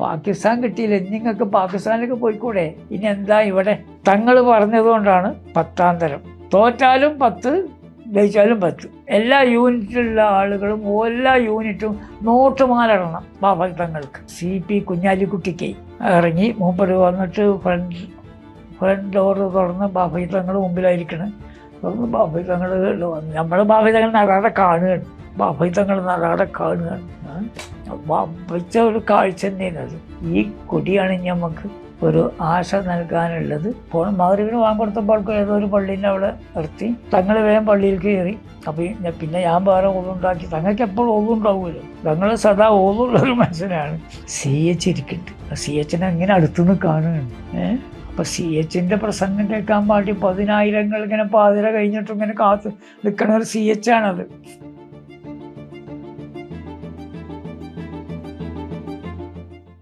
പാകിസ്ഥാൻ കിട്ടിയില്ല. നിങ്ങൾക്ക് പാകിസ്ഥാനിലേക്ക് പോയിക്കൂടെ? ഇനി എന്താ ഇവിടെ? തങ്ങൾ പറഞ്ഞതുകൊണ്ടാണ് പത്താം തരം തോറ്റാലും പത്ത് ജയിച്ചാലും പത്ത്. എല്ലാ യൂണിറ്റിലുള്ള ആളുകളും എല്ലാ യൂണിറ്റും നോട്ടുമാലിടണം ബാബ തങ്ങൾക്ക്. സി പി കുഞ്ഞാലിക്കുട്ടിക്ക് ഇറങ്ങി മൂപ്പര് വന്നിട്ട് ഫ്രണ്ട് ഫ്രണ്ട് ഡോർ തുറന്ന് ബാബൈ മുമ്പിലായിരിക്കണം. തുറന്ന് ബാബൈ നമ്മൾ ബാബൈ തങ്ങൾ നടാടെ കാണുകയാണ്. ബാബൈ തങ്ങൾ കാണുക. വച്ച ഒരു കാഴ്ച തന്നെയാണ് അത്. ഈ കൊടിയാണ് നമുക്ക് ഒരു ആശ നൽകാനുള്ളത്. ഇപ്പോൾ മകരവിന് വാങ്ങിക്കൊടുത്തപ്പോൾ ഏതോ ഒരു പള്ളീന്റെ അവിടെ നിർത്തി. തങ്ങൾ വേഗം പള്ളിയിൽ കയറി. അപ്പോൾ പിന്നെ ഞാൻ വേറെ ഓതുണ്ടാക്കി തങ്ങൾക്ക് എപ്പോഴും ഓതുണ്ടാവുമല്ലോ തങ്ങൾ സദാ ഓതുള്ള ഒരു മനുഷ്യനാണ്. സി എച്ച് ഇരിക്കുന്നുണ്ട് സി എച്ചിനെ അങ്ങനെ അടുത്തുനിന്ന് കാണുകയാണ്. ഏഹ് അപ്പൊ സി എച്ചിന്റെ പ്രസംഗം കേൾക്കാൻ വേണ്ടി പതിനായിരങ്ങൾ ഇങ്ങനെ പാതിര കഴിഞ്ഞിട്ടും ഇങ്ങനെ കാത്ത് നിൽക്കണ ഒരു സി എച്ച് ആണത്